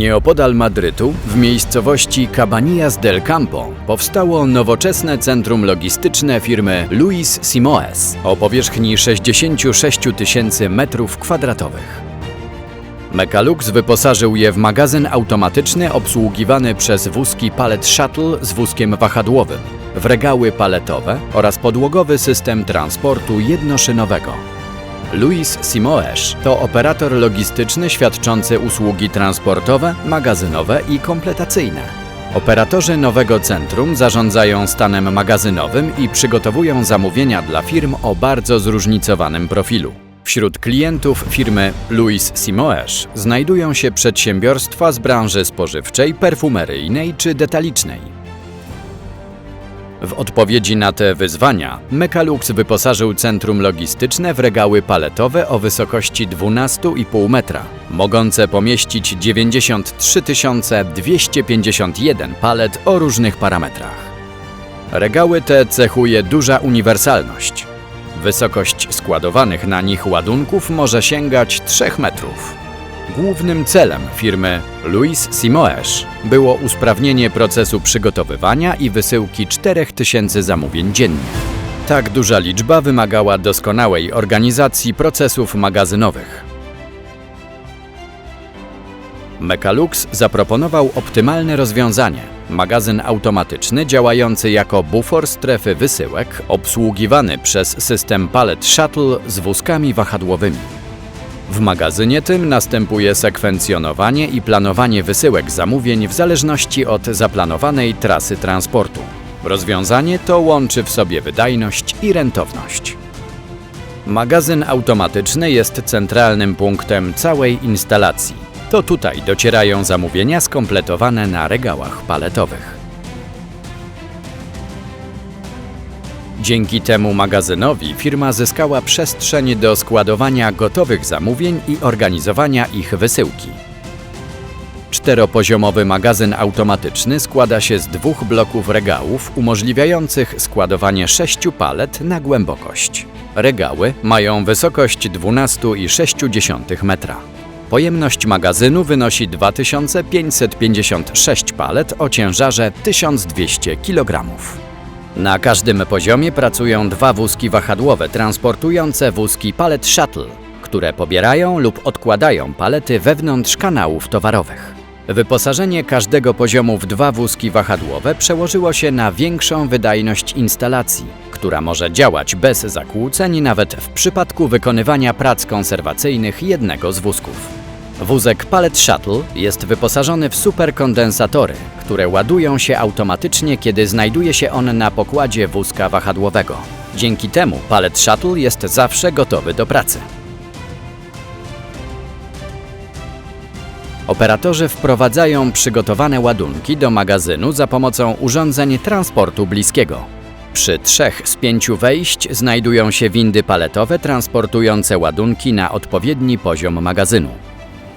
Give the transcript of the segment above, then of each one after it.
Nieopodal Madrytu, w miejscowości Cabanillas del Campo, powstało nowoczesne centrum logistyczne firmy Luis Simoes o powierzchni 66 tysięcy metrów kwadratowych. Mekalux wyposażył je w magazyn automatyczny obsługiwany przez wózki Pallet Shuttle z wózkiem wahadłowym, w regały paletowe oraz podłogowy system transportu jednoszynowego. Luis Simoes to operator logistyczny świadczący usługi transportowe, magazynowe i kompletacyjne. Operatorzy nowego centrum zarządzają stanem magazynowym i przygotowują zamówienia dla firm o bardzo zróżnicowanym profilu. Wśród klientów firmy Luis Simoes znajdują się przedsiębiorstwa z branży spożywczej, perfumeryjnej czy detalicznej. W odpowiedzi na te wyzwania Mekalux wyposażył centrum logistyczne w regały paletowe o wysokości 12,5 metra, mogące pomieścić 93 251 palet o różnych parametrach. Regały te cechuje duża uniwersalność. Wysokość składowanych na nich ładunków może sięgać 3 metrów. Głównym celem firmy Luis Simoes było usprawnienie procesu przygotowywania i wysyłki 4000 zamówień dziennie. Tak duża liczba wymagała doskonałej organizacji procesów magazynowych. Mekalux zaproponował optymalne rozwiązanie. Magazyn automatyczny działający jako bufor strefy wysyłek, obsługiwany przez system Pallet Shuttle z wózkami wahadłowymi. W magazynie tym następuje sekwencjonowanie i planowanie wysyłek zamówień w zależności od zaplanowanej trasy transportu. Rozwiązanie to łączy w sobie wydajność i rentowność. Magazyn automatyczny jest centralnym punktem całej instalacji. To tutaj docierają zamówienia skompletowane na regałach paletowych. Dzięki temu magazynowi firma zyskała przestrzeń do składowania gotowych zamówień i organizowania ich wysyłki. Czteropoziomowy magazyn automatyczny składa się z dwóch bloków regałów umożliwiających składowanie sześciu palet na głębokość. Regały mają wysokość 12,6 metra. Pojemność magazynu wynosi 2556 palet o ciężarze 1200 kg. Na każdym poziomie pracują dwa wózki wahadłowe transportujące wózki Pallet Shuttle, które pobierają lub odkładają palety wewnątrz kanałów towarowych. Wyposażenie każdego poziomu w dwa wózki wahadłowe przełożyło się na większą wydajność instalacji, która może działać bez zakłóceń nawet w przypadku wykonywania prac konserwacyjnych jednego z wózków. Wózek Pallet Shuttle jest wyposażony w superkondensatory, które ładują się automatycznie, kiedy znajduje się on na pokładzie wózka wahadłowego. Dzięki temu Pallet Shuttle jest zawsze gotowy do pracy. Operatorzy wprowadzają przygotowane ładunki do magazynu za pomocą urządzeń transportu bliskiego. Przy trzech z pięciu wejść znajdują się windy paletowe transportujące ładunki na odpowiedni poziom magazynu.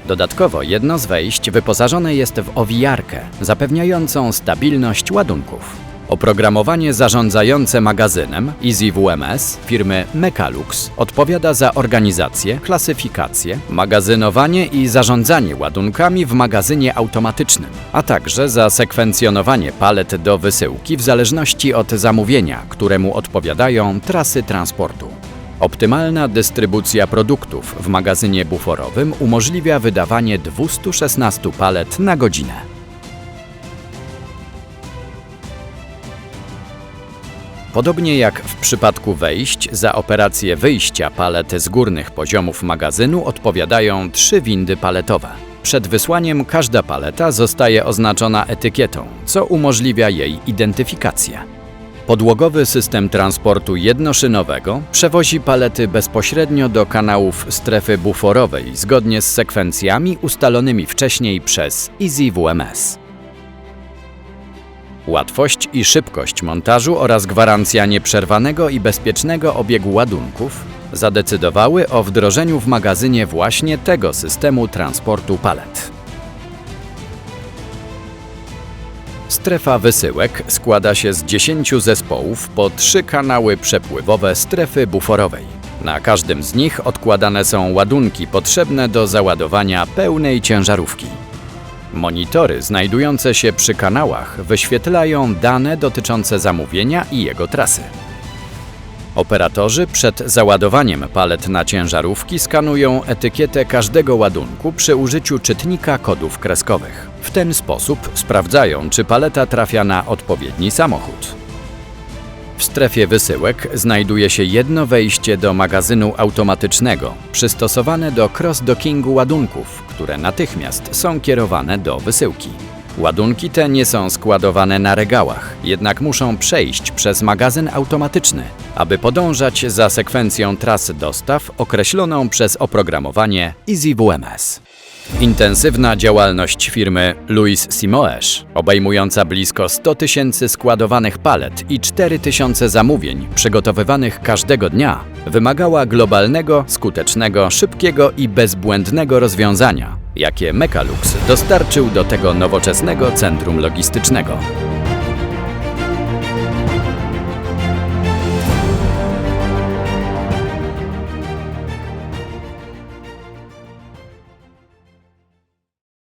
Dodatkowo jedno z wejść wyposażone jest w owijarkę zapewniającą stabilność ładunków. Oprogramowanie zarządzające magazynem EasyWMS firmy Mekalux odpowiada za organizację, klasyfikację, magazynowanie i zarządzanie ładunkami w magazynie automatycznym, a także za sekwencjonowanie palet do wysyłki w zależności od zamówienia, któremu odpowiadają trasy transportu. Optymalna dystrybucja produktów w magazynie buforowym umożliwia wydawanie 216 palet na godzinę. Podobnie jak w przypadku wejść, za operację wyjścia palet z górnych poziomów magazynu odpowiadają trzy windy paletowe. Przed wysłaniem każda paleta zostaje oznaczona etykietą, co umożliwia jej identyfikację. Podłogowy system transportu jednoszynowego przewozi palety bezpośrednio do kanałów strefy buforowej zgodnie z sekwencjami ustalonymi wcześniej przez EasyWMS. Łatwość i szybkość montażu oraz gwarancja nieprzerwanego i bezpiecznego obiegu ładunków zadecydowały o wdrożeniu w magazynie właśnie tego systemu transportu palet. Strefa wysyłek składa się z 10 zespołów po trzy kanały przepływowe strefy buforowej. Na każdym z nich odkładane są ładunki potrzebne do załadowania pełnej ciężarówki. Monitory znajdujące się przy kanałach wyświetlają dane dotyczące zamówienia i jego trasy. Operatorzy przed załadowaniem palet na ciężarówki skanują etykietę każdego ładunku przy użyciu czytnika kodów kreskowych. W ten sposób sprawdzają, czy paleta trafia na odpowiedni samochód. W strefie wysyłek znajduje się jedno wejście do magazynu automatycznego, przystosowane do cross-dockingu ładunków, które natychmiast są kierowane do wysyłki. Ładunki te nie są składowane na regałach, jednak muszą przejść przez magazyn automatyczny, aby podążać za sekwencją trasy dostaw określoną przez oprogramowanie EasyWMS. Intensywna działalność firmy Louis Simoes, obejmująca blisko 100 tysięcy składowanych palet i 4 tysiące zamówień przygotowywanych każdego dnia, wymagała globalnego, skutecznego, szybkiego i bezbłędnego rozwiązania, jakie Mekalux dostarczył do tego nowoczesnego centrum logistycznego.